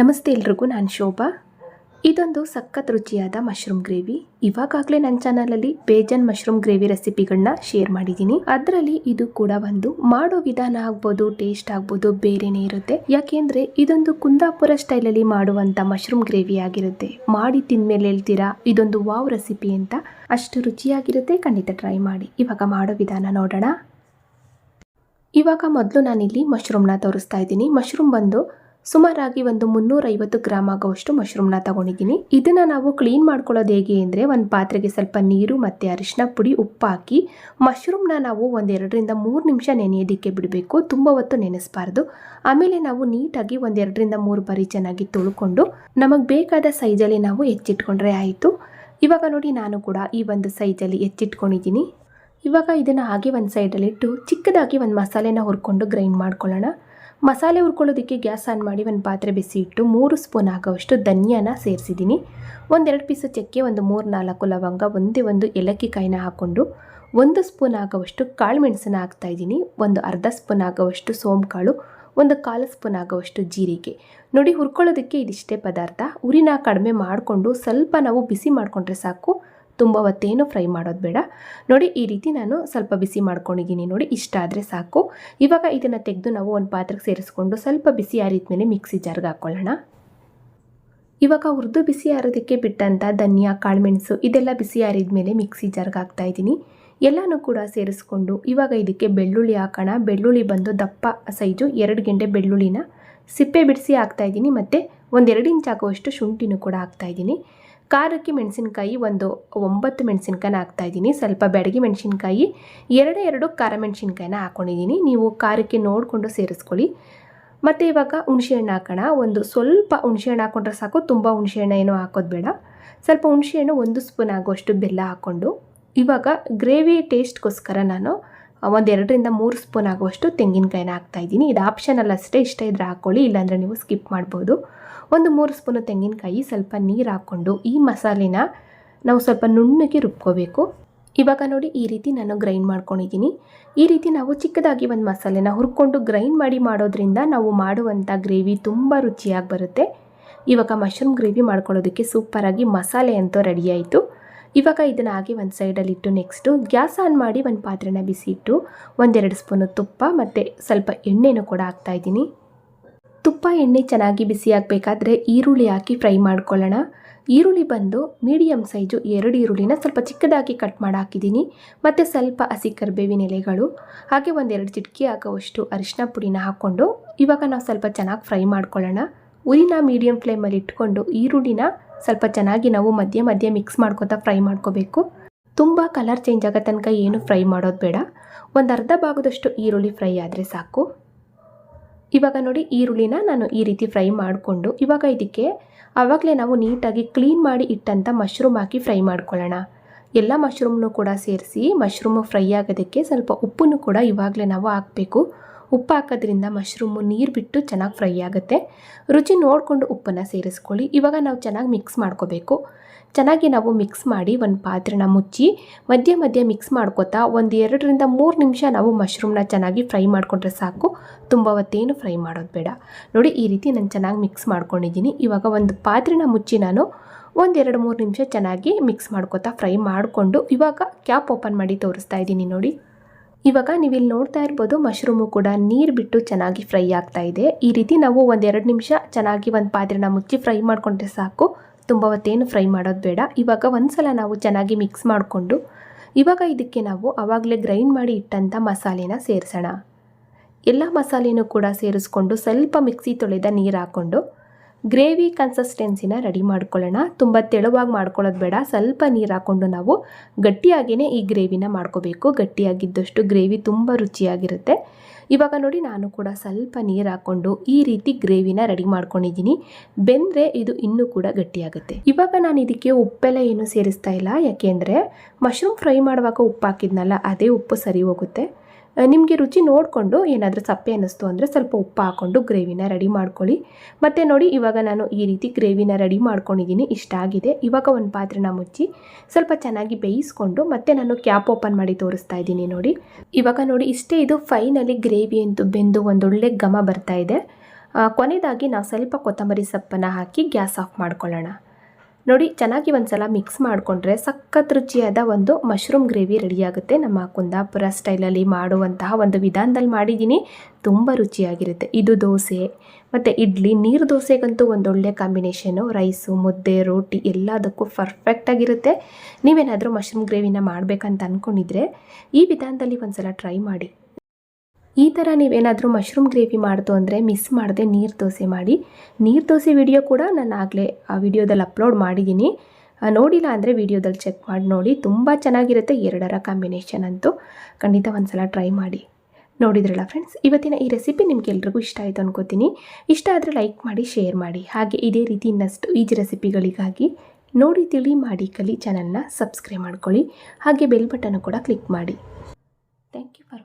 ನಮಸ್ತೆ ಎಲ್ರಿಗೂ, ನಾನು ಶೋಭಾ. ಇದೊಂದು ಸಖತ್ ರುಚಿಯಾದ ಮಶ್ರೂಮ್ ಗ್ರೇವಿ ಇವಾಗಾಗಲೇ ನನ್ನ ಚಾನಲಲ್ಲಿ ಬೇಜನ್ ಮಶ್ರೂಮ್ ಗ್ರೇವಿ ರೆಸಿಪಿಗಳನ್ನ ಶೇರ್ ಮಾಡಿದ್ದೀನಿ. ಅದರಲ್ಲಿ ಇದು ಕೂಡ ಒಂದು. ಮಾಡೋ ವಿಧಾನ ಆಗ್ಬೋದು ಟೇಸ್ಟ್ ಆಗ್ಬೋದು, ಬೇರೆನೇ ಇರುತ್ತೆ. ಯಾಕೆಂದ್ರೆ ಇದೊಂದು ಕುಂದಾಪುರ ಸ್ಟೈಲಲ್ಲಿ ಮಾಡುವಂತ ಮಶ್ರೂಮ್ ಗ್ರೇವಿ ಆಗಿರುತ್ತೆ. ಮಾಡಿ ತಿಂದ್ಮೇಲೆ ಹೇಳ್ತೀರಾ, ಇದೊಂದು ವಾವ್ ರೆಸಿಪಿ ಅಂತ. ಅಷ್ಟು ರುಚಿಯಾಗಿರುತ್ತೆ, ಖಂಡಿತ ಟ್ರೈ ಮಾಡಿ. ಇವಾಗ ಮಾಡೋ ವಿಧಾನ ನೋಡೋಣ. ಇವಾಗ ಮೊದಲು ನಾನಿಲ್ಲಿ ಮಶ್ರೂಮ್ನ ತೋರಿಸ್ತಾ ಇದ್ದೀನಿ. ಮಶ್ರೂಮ್ ಬಂದು ಸುಮಾರಾಗಿ ಒಂದು ಮುನ್ನೂರೈವತ್ತು ಗ್ರಾಮ್ ಆಗುವಷ್ಟು ಮಶ್ರೂಮ್ನ ತಗೊಂಡಿದ್ದೀನಿ. ಇದನ್ನ ನಾವು ಕ್ಲೀನ್ ಮಾಡ್ಕೊಳ್ಳೋದು ಹೇಗೆ ಅಂದರೆ ಒಂದು ಪಾತ್ರೆಗೆ ಸ್ವಲ್ಪ ನೀರು ಮತ್ತು ಅರಿಶಿನ ಪುಡಿ ಉಪ್ಪು ಹಾಕಿ ಮಶ್ರೂಮ್ನ ನಾವು ಒಂದೆರಡರಿಂದ ಮೂರು ನಿಮಿಷ ನೆನೆಯೋದಕ್ಕೆ ಬಿಡಬೇಕು. ತುಂಬ ಹೊತ್ತು ನೆನೆಸಬಾರ್ದು. ಆಮೇಲೆ ನಾವು ನೀಟಾಗಿ ಒಂದೆರಡರಿಂದ ಮೂರು ಬಾರಿ ಚೆನ್ನಾಗಿ ತೊಳ್ಕೊಂಡು ನಮಗೆ ಬೇಕಾದ ಸೈಜಲ್ಲಿ ನಾವು ಹೆಚ್ಚಿಟ್ಕೊಂಡ್ರೆ ಆಯಿತು. ಇವಾಗ ನೋಡಿ ನಾನು ಕೂಡ ಈ ಒಂದು ಸೈಜಲ್ಲಿ ಹೆಚ್ಚಿಟ್ಕೊಂಡಿದ್ದೀನಿ. ಇವಾಗ ಇದನ್ನು ಹಾಗೆ ಒಂದು ಸೈಡಲ್ಲಿಟ್ಟು ಚಿಕ್ಕದಾಗಿ ಒಂದು ಮಸಾಲೆನ ಹುರ್ಕೊಂಡು ಗ್ರೈಂಡ್ ಮಾಡ್ಕೊಳ್ಳೋಣ. ಮಸಾಲೆ ಹುರ್ಕೊಳ್ಳೋದಕ್ಕೆ ಗ್ಯಾಸ್ ಆನ್ ಮಾಡಿ ಒಂದು ಪಾತ್ರೆ ಬಿಸಿ ಇಟ್ಟು ಮೂರು ಸ್ಪೂನ್ ಆಗೋವಷ್ಟು ಧನಿಯಾನ ಸೇರಿಸಿದ್ದೀನಿ. ಒಂದೆರಡು ಪೀಸು ಚಕ್ಕೆ, ಒಂದು ಮೂರು ನಾಲ್ಕು ಲವಂಗ, ಒಂದೇ ಒಂದು ಏಲಕ್ಕಿ ಕಾಯಿನ ಹಾಕ್ಕೊಂಡು ಒಂದು ಸ್ಪೂನ್ ಆಗೋವಷ್ಟು ಕಾಳು ಮೆಣಸನ್ನ ಹಾಕ್ತಾಯಿದ್ದೀನಿ ಒಂದು ಅರ್ಧ ಸ್ಪೂನ್ ಆಗೋವಷ್ಟು ಸೋಂಕಾಳು ಒಂದು ಕಾಲು ಸ್ಪೂನ್ ಆಗೋವಷ್ಟು ಜೀರಿಗೆ. ನೋಡಿ, ಹುರ್ಕೊಳ್ಳೋದಕ್ಕೆ ಇದಿಷ್ಟೇ ಪದಾರ್ಥ. ಉರಿನ ಕಡಿಮೆ ಮಾಡಿಕೊಂಡು ಸ್ವಲ್ಪ ನಾವು ಬಿಸಿ ಮಾಡಿಕೊಂಡ್ರೆ ಸಾಕು. ತುಂಬ ಹೊತ್ತೇನು ಫ್ರೈ ಮಾಡೋದು ಬೇಡ. ನೋಡಿ, ಈ ರೀತಿ ನಾನು ಸ್ವಲ್ಪ ಬಿಸಿ ಮಾಡ್ಕೊಂಡಿದ್ದೀನಿ. ನೋಡಿ, ಇಷ್ಟ ಆದರೆ ಸಾಕು. ಇವಾಗ ಇದನ್ನು ತೆಗೆದು ನಾವು ಒಂದು ಪಾತ್ರೆಗೆ ಸೇರಿಸ್ಕೊಂಡು ಸ್ವಲ್ಪ ಬಿಸಿ ಆರಿದ ಮೇಲೆ ಮಿಕ್ಸಿ ಜಾರ್ಗೆ ಹಾಕ್ಕೊಳ್ಳೋಣ ಇವಾಗ ಹುರಿದು ಬಿಸಿ ಆರೋದಕ್ಕೆ ಬಿಟ್ಟಂಥ ಧನಿಯಾ, ಕಾಳುಮೆಣಸು ಇದೆಲ್ಲ ಬಿಸಿ ಆರಿದ ಮೇಲೆ ಮಿಕ್ಸಿ ಜಾರ್ಗೆ ಹಾಕ್ತಾ ಇದ್ದೀನಿ. ಎಲ್ಲನೂ ಕೂಡ ಸೇರಿಸ್ಕೊಂಡು ಇವಾಗ ಇದಕ್ಕೆ ಬೆಳ್ಳುಳ್ಳಿ ಹಾಕೋಣ. ಬೆಳ್ಳುಳ್ಳಿ ಬಂದು ದಪ್ಪ ಸೈಜು ಎರಡು ಗೆಂಡೆ ಬೆಳ್ಳುಳ್ಳಿನ. ಸಿಪ್ಪೆ ಬಿಡಿಸಿ ಹಾಕ್ತಾಯಿದ್ದೀನಿ ಮತ್ತು ಒಂದೆರಡು ಇಂಚ್ ಆಗುವಷ್ಟು ಶುಂಠಿನೂ ಕೂಡ ಹಾಕ್ತಾ ಇದ್ದೀನಿ. ಖಾರಕ್ಕೆ ಮೆಣಸಿನ್ಕಾಯಿ ಒಂದು ಒಂಬತ್ತು ಮೆಣಸಿನ್ಕಾಯಿನ ಹಾಕ್ತಾಯಿದ್ದೀನಿ. ಸ್ವಲ್ಪ ಬೆಡಗಿ ಮೆಣಸಿನ್ಕಾಯಿ, ಎರಡು ಎರಡು ಖಾರ ಮೆಣಸಿನ್ಕಾಯಿನ ಹಾಕ್ಕೊಂಡಿದ್ದೀನಿ ನೀವು ಖಾರಕ್ಕೆ ನೋಡಿಕೊಂಡು ಸೇರಿಸ್ಕೊಳ್ಳಿ. ಮತ್ತು ಇವಾಗ ಹುಣಸೆಹಣ್ಣು ಹಾಕೋಣ. ಒಂದು ಸ್ವಲ್ಪ ಹುಣಸೆಹಣ್ಣು ಹಾಕ್ಕೊಂಡ್ರೆ ಸಾಕು. ತುಂಬ ಹುಣಸೆಹಣ್ಣು ಏನೋ ಹಾಕೋದು ಬೇಡ. ಸ್ವಲ್ಪ ಹುಣಸೆಹಣ್ಣು ಒಂದು ಸ್ಪೂನ್ ಆಗುವಷ್ಟು ಬೆಲ್ಲ ಹಾಕ್ಕೊಂಡು ಇವಾಗ ಗ್ರೇವಿ ಟೇಸ್ಟ್ಗೋಸ್ಕರ ನಾನು ಒಂದೆರಡರಿಂದ ಮೂರು ಸ್ಪೂನ್ ಆಗುವಷ್ಟು ತೆಂಗಿನಕಾಯಿನ ಹಾಕ್ತಾಯಿದ್ದೀನಿ ಇದು ಆಪ್ಷನಲ್ ಅಷ್ಟೇ ಇಷ್ಟ ಇದ್ರೆ ಹಾಕ್ಕೊಳ್ಳಿ ಇಲ್ಲಾಂದರೆ ನೀವು ಸ್ಕಿಪ್ ಮಾಡ್ಬೋದು. ಒಂದು ಮೂರು ಸ್ಪೂನು ತೆಂಗಿನಕಾಯಿ ಸ್ವಲ್ಪ ನೀರು ಹಾಕ್ಕೊಂಡು ಈ ಮಸಾಲೆನ ನಾವು ಸ್ವಲ್ಪ ನುಣ್ಣಗೆ ರುಬ್ಕೋಬೇಕು. ಇವಾಗ ನೋಡಿ ಈ ರೀತಿ ನಾನು ಗ್ರೈಂಡ್ ಮಾಡ್ಕೊಂಡಿದ್ದೀನಿ. ಈ ರೀತಿ ನಾವು ಚಿಕ್ಕದಾಗಿ ಒಂದು ಮಸಾಲೆನ ಹುರ್ಕೊಂಡು ಗ್ರೈಂಡ್ ಮಾಡಿ ಮಾಡೋದ್ರಿಂದ ನಾವು ಮಾಡುವಂಥ ಗ್ರೇವಿ ತುಂಬ ರುಚಿಯಾಗಿ ಬರುತ್ತೆ. ಇವಾಗ ಮಶ್ರೂಮ್ ಗ್ರೇವಿ ಮಾಡ್ಕೊಳ್ಳೋದಕ್ಕೆ ಸೂಪರಾಗಿ ಮಸಾಲೆ ಅಂತೂ ರೆಡಿ ಆಯಿತು. ಇವಾಗ ಇದನ್ನು ಹಾಗೆ ಒಂದು ಸೈಡಲ್ಲಿಟ್ಟು ನೆಕ್ಸ್ಟು ಗ್ಯಾಸ್ ಆನ್ ಮಾಡಿ ಒಂದು ಪಾತ್ರೆನ ಬಿಸಿ ಇಟ್ಟು ಒಂದೆರಡು ಸ್ಪೂನು ತುಪ್ಪ ಮತ್ತು ಸ್ವಲ್ಪ ಎಣ್ಣೆನೂ ಕೂಡ ಹಾಕ್ತಾಯಿದ್ದೀನಿ ತುಪ್ಪ, ಎಣ್ಣೆ ಚೆನ್ನಾಗಿ ಬಿಸಿ ಆಗಬೇಕಾದ್ರೆ ಈರುಳ್ಳಿ ಹಾಕಿ ಫ್ರೈ ಮಾಡ್ಕೊಳ್ಳೋಣ. ಈರುಳ್ಳಿ ಬಂದು ಮೀಡಿಯಮ್ ಸೈಜು ಎರಡು ಈರುಳ್ಳಿನ ಸ್ವಲ್ಪ ಚಿಕ್ಕದಾಗಿ ಕಟ್ ಮಾಡಿ ಹಾಕಿದ್ದೀನಿ. ಮತ್ತು ಸ್ವಲ್ಪ ಹಸಿ ಕರಿಬೇವಿನ ಎಲೆಗಳು, ಹಾಗೆ ಒಂದೆರಡು ಚಿಟಕಿ ಹಾಕೋವಷ್ಟು ಅರಿಶಿನ ಪುಡಿನ ಹಾಕ್ಕೊಂಡು ಇವಾಗ ನಾವು ಸ್ವಲ್ಪ ಚೆನ್ನಾಗಿ ಫ್ರೈ ಮಾಡ್ಕೊಳ್ಳೋಣ. ಉರಿನ ಮೀಡಿಯಮ್ ಫ್ಲೇಮಲ್ಲಿ ಇಟ್ಕೊಂಡು ಈರುಳ್ಳಿನ ಸ್ವಲ್ಪ ಚೆನ್ನಾಗಿ ನಾವು ಮಧ್ಯೆ ಮಧ್ಯೆ ಮಿಕ್ಸ್ ಮಾಡ್ಕೊತಾ ಫ್ರೈ ಮಾಡ್ಕೋಬೇಕು. ತುಂಬ ಕಲರ್ ಚೇಂಜ್ ಆಗೋ ತನಕ ಏನು ಫ್ರೈ ಮಾಡೋದು ಬೇಡ. ಒಂದು ಅರ್ಧ ಭಾಗದಷ್ಟು ಈರುಳ್ಳಿ ಫ್ರೈ ಆದರೆ ಸಾಕು. ಇವಾಗ ನೋಡಿ ಈರುಳ್ಳಿನ ನಾನು ಈ ರೀತಿ ಫ್ರೈ ಮಾಡಿಕೊಂಡು, ಇವಾಗ ಇದಕ್ಕೆ ಆವಾಗಲೇ ನಾವು ನೀಟಾಗಿ ಕ್ಲೀನ್ ಮಾಡಿ ಇಟ್ಟಂಥ ಮಶ್ರೂಮ್ ಹಾಕಿ ಫ್ರೈ ಮಾಡ್ಕೊಳ್ಳೋಣ. ಎಲ್ಲ ಮಶ್ರೂಮ್ನು ಕೂಡ ಸೇರಿಸಿ ಮಶ್ರೂಮು ಫ್ರೈ ಆಗೋದಕ್ಕೆ ಸ್ವಲ್ಪ ಉಪ್ಪನ್ನು ಕೂಡ ಇವಾಗಲೇ ನಾವು ಹಾಕಬೇಕು. ಉಪ್ಪು ಹಾಕೋದ್ರಿಂದ ಮಶ್ರೂಮು ನೀರು ಬಿಟ್ಟು ಚೆನ್ನಾಗಿ ಫ್ರೈ ಆಗುತ್ತೆ. ರುಚಿ ನೋಡಿಕೊಂಡು ಉಪ್ಪನ್ನು ಸೇರಿಸ್ಕೊಳ್ಳಿ. ಇವಾಗ ನಾವು ಚೆನ್ನಾಗಿ ಮಿಕ್ಸ್ ಮಾಡ್ಕೋಬೇಕು. ಚೆನ್ನಾಗಿ ನಾವು ಮಿಕ್ಸ್ ಮಾಡಿ ಒಂದು ಪಾತ್ರೆನ ಮುಚ್ಚಿ ಮಧ್ಯ ಮಧ್ಯ ಮಿಕ್ಸ್ ಮಾಡ್ಕೋತಾ ಒಂದು ಎರಡರಿಂದ ಮೂರು ನಿಮಿಷ ನಾವು ಮಶ್ರೂಮ್ನ ಚೆನ್ನಾಗಿ ಫ್ರೈ ಮಾಡಿಕೊಂಡ್ರೆ ಸಾಕು. ತುಂಬ ಹೊತ್ತೇನು ಫ್ರೈ ಮಾಡೋದು ಬೇಡ. ನೋಡಿ, ಈ ರೀತಿ ನಾನು ಚೆನ್ನಾಗಿ ಮಿಕ್ಸ್ ಮಾಡ್ಕೊಂಡಿದ್ದೀನಿ. ಇವಾಗ ಒಂದು ಪಾತ್ರೆನ ಮುಚ್ಚಿ ನಾನು ಒಂದೆರಡು ಮೂರು ನಿಮಿಷ ಚೆನ್ನಾಗಿ ಮಿಕ್ಸ್ ಮಾಡ್ಕೋತಾ ಫ್ರೈ ಮಾಡಿಕೊಂಡು ಇವಾಗ ಕ್ಯಾಪ್ ಓಪನ್ ಮಾಡಿ ತೋರಿಸ್ತಾ ಇದ್ದೀನಿ ನೋಡಿ. ಇವಾಗ ನೀವು ಇಲ್ಲಿ ನೋಡ್ತಾ ಇರ್ಬೋದು ಮಶ್ರೂಮು ಕೂಡ ನೀರು ಬಿಟ್ಟು ಚೆನ್ನಾಗಿ ಫ್ರೈ ಆಗ್ತಾ ಇದೆ. ಈ ರೀತಿ ನಾವು ಒಂದೆರಡು ನಿಮಿಷ ಚೆನ್ನಾಗಿ ಒಂದು ಪಾತ್ರೆನ ಮುಚ್ಚಿ ಫ್ರೈ ಮಾಡಿಕೊಂಡ್ರೆ ಸಾಕು. ತುಂಬ ಹೊತ್ತೇನು ಫ್ರೈ ಮಾಡೋದು ಬೇಡ. ಇವಾಗ ಒಂದ್ಸಲ ನಾವು ಚೆನ್ನಾಗಿ ಮಿಕ್ಸ್ ಮಾಡಿಕೊಂಡು ಇವಾಗ ಇದಕ್ಕೆ ನಾವು ಆವಾಗಲೇ ಗ್ರೈಂಡ್ ಮಾಡಿ ಇಟ್ಟಂಥ ಮಸಾಲೆನ ಸೇರಿಸೋಣ. ಎಲ್ಲ ಮಸಾಲೆನೂ ಕೂಡ ಸೇರಿಸ್ಕೊಂಡು ಸ್ವಲ್ಪ ಮಿಕ್ಸಿ ತೊಳೆದ ನೀರು ಹಾಕ್ಕೊಂಡು ಗ್ರೇವಿ ಕನ್ಸಿಸ್ಟೆನ್ಸಿನ ರೆಡಿ ಮಾಡ್ಕೊಳ್ಳೋಣ. ತುಂಬ ತೆಳುವಾಗಿ ಮಾಡ್ಕೊಳ್ಳೋದು ಬೇಡ. ಸ್ವಲ್ಪ ನೀರು ಹಾಕ್ಕೊಂಡು ನಾವು ಗಟ್ಟಿಯಾಗಿಯೇ ಈ ಗ್ರೇವಿನ ಮಾಡ್ಕೋಬೇಕು. ಗಟ್ಟಿಯಾಗಿದ್ದಷ್ಟು ಗ್ರೇವಿ ತುಂಬ ರುಚಿಯಾಗಿರುತ್ತೆ. ಇವಾಗ ನೋಡಿ, ನಾನು ಕೂಡ ಸ್ವಲ್ಪ ನೀರು ಹಾಕ್ಕೊಂಡು ಈ ರೀತಿ ಗ್ರೇವಿನ ರೆಡಿ ಮಾಡ್ಕೊಂಡಿದ್ದೀನಿ. ಬೆಂದರೆ ಇದು ಇನ್ನೂ ಕೂಡ ಗಟ್ಟಿಯಾಗುತ್ತೆ. ಇವಾಗ ನಾನು ಇದಕ್ಕೆ ಉಪ್ಪೆಲ್ಲ ಏನು ಸೇರಿಸ್ತಾ ಇಲ್ಲ. ಯಾಕೆಂದರೆ ಮಶ್ರೂಮ್ ಫ್ರೈ ಮಾಡುವಾಗ ಉಪ್ಪು ಹಾಕಿದ್ನಲ್ಲ, ಅದೇ ಉಪ್ಪು ಸರಿ ಹೋಗುತ್ತೆ. ನಿಮಗೆ ರುಚಿ ನೋಡಿಕೊಂಡು ಏನಾದರೂ ಸಪ್ಪೆ ಅನ್ನಿಸ್ತು ಅಂದರೆ ಸ್ವಲ್ಪ ಉಪ್ಪು ಹಾಕ್ಕೊಂಡು ಗ್ರೇವಿನ ರೆಡಿ ಮಾಡ್ಕೊಳ್ಳಿ. ಮತ್ತು ನೋಡಿ, ಇವಾಗ ನಾನು ಈ ರೀತಿ ಗ್ರೇವಿನ ರೆಡಿ ಮಾಡ್ಕೊಂಡಿದ್ದೀನಿ. ಇಷ್ಟ ಆಗಿದೆ. ಇವಾಗ ಒಂದು ಪಾತ್ರೆನ ಮುಚ್ಚಿ ಸ್ವಲ್ಪ ಚೆನ್ನಾಗಿ ಬೇಯಿಸ್ಕೊಂಡು ಮತ್ತೆ ನಾನು ಕ್ಯಾಪ್ ಓಪನ್ ಮಾಡಿ ತೋರಿಸ್ತಾ ಇದ್ದೀನಿ ನೋಡಿ. ಇವಾಗ ನೋಡಿ, ಇಷ್ಟೇ ಇದು ಫೈನಲಿ ಗ್ರೇವಿ ಅಂತೂ ಬೆಂದು ಒಂದೊಳ್ಳೆ ಘಮ ಬರ್ತಾ ಇದೆ. ಕೊನೆಯದಾಗಿ ನಾವು ಸ್ವಲ್ಪ ಕೊತ್ತಂಬರಿ ಸೊಪ್ಪನ್ನು ಹಾಕಿ ಗ್ಯಾಸ್ ಆಫ್ ಮಾಡ್ಕೊಳ್ಳೋಣ. ನೋಡಿ, ಚೆನ್ನಾಗಿ ಒಂದ್ಸಲ ಮಿಕ್ಸ್ ಮಾಡಿಕೊಂಡ್ರೆ ಸಖತ್ ರುಚಿಯಾದ ಒಂದು ಮಶ್ರೂಮ್ ಗ್ರೇವಿ ರೆಡಿಯಾಗುತ್ತೆ. ನಮ್ಮ ಕುಂದಾಪುರ ಸ್ಟೈಲಲ್ಲಿ ಮಾಡುವಂತಹ ಒಂದು ವಿಧಾನದಲ್ಲಿ ಮಾಡಿದ್ದೀನಿ. ತುಂಬ ರುಚಿಯಾಗಿರುತ್ತೆ. ಇದು ದೋಸೆ, ಮತ್ತು ಇಡ್ಲಿ, ನೀರು ದೋಸೆಗಂತೂ ಒಂದೊಳ್ಳೆ ಕಾಂಬಿನೇಷನು ರೈಸು ಮುದ್ದೆ, ರೋಟಿ ಎಲ್ಲದಕ್ಕೂ ಪರ್ಫೆಕ್ಟಾಗಿರುತ್ತೆ ನೀವೇನಾದರೂ ಮಶ್ರೂಮ್ ಗ್ರೇವಿನ ಮಾಡಬೇಕಂತ ಅಂದ್ಕೊಂಡಿದ್ರೆ ಈ ವಿಧಾನದಲ್ಲಿ ಒಂದ್ಸಲ ಟ್ರೈ ಮಾಡಿ. ಈ ಥರ ನೀವೇನಾದರೂ ಮಶ್ರೂಮ್ ಗ್ರೇವಿ ಮಾಡ್ತು ಅಂದರೆ ಮಿಸ್ ಮಾಡದೆ ನೀರು ದೋಸೆ ಮಾಡಿ. ನೀರು ದೋಸೆ ವಿಡಿಯೋ ಕೂಡ ನಾನು ಆಗಲೇ ಆ ವಿಡಿಯೋದಲ್ಲಿ ಅಪ್ಲೋಡ್ ಮಾಡಿದ್ದೀನಿ ನೋಡಿಲ್ಲ ಅಂದರೆ ವಿಡಿಯೋದಲ್ಲಿ ಚೆಕ್ ಮಾಡಿ ನೋಡಿ. ತುಂಬ ಚೆನ್ನಾಗಿರುತ್ತೆ ಎರಡರ ಕಾಂಬಿನೇಷನ್ ಅಂತೂ. ಖಂಡಿತ ಒಂದ್ಸಲ ಟ್ರೈ ಮಾಡಿ. ನೋಡಿದ್ರಲ್ಲ ಫ್ರೆಂಡ್ಸ್ ಇವತ್ತಿನ ಈ ರೆಸಿಪಿ ನಿಮಗೆಲ್ರಿಗೂ ಇಷ್ಟ ಆಯಿತು ಅನ್ಕೋತೀನಿ. ಇಷ್ಟ ಆದರೆ ಲೈಕ್ ಮಾಡಿ ಶೇರ್ ಮಾಡಿ. ಹಾಗೆ ಇದೇ ರೀತಿ ಇನ್ನಷ್ಟು ಈಜಿ ರೆಸಿಪಿಗಳಿಗಾಗಿ ನೋಡಿ, ತಿಳಿ, ಮಾಡಿ, ಕಲಿ ಚಾನಲ್ನ ಸಬ್ಸ್ಕ್ರೈಬ್ ಮಾಡ್ಕೊಳ್ಳಿ. ಹಾಗೆ ಬೆಲ್ ಬಟನ್ ಕೂಡ ಕ್ಲಿಕ್ ಮಾಡಿ. Thank you for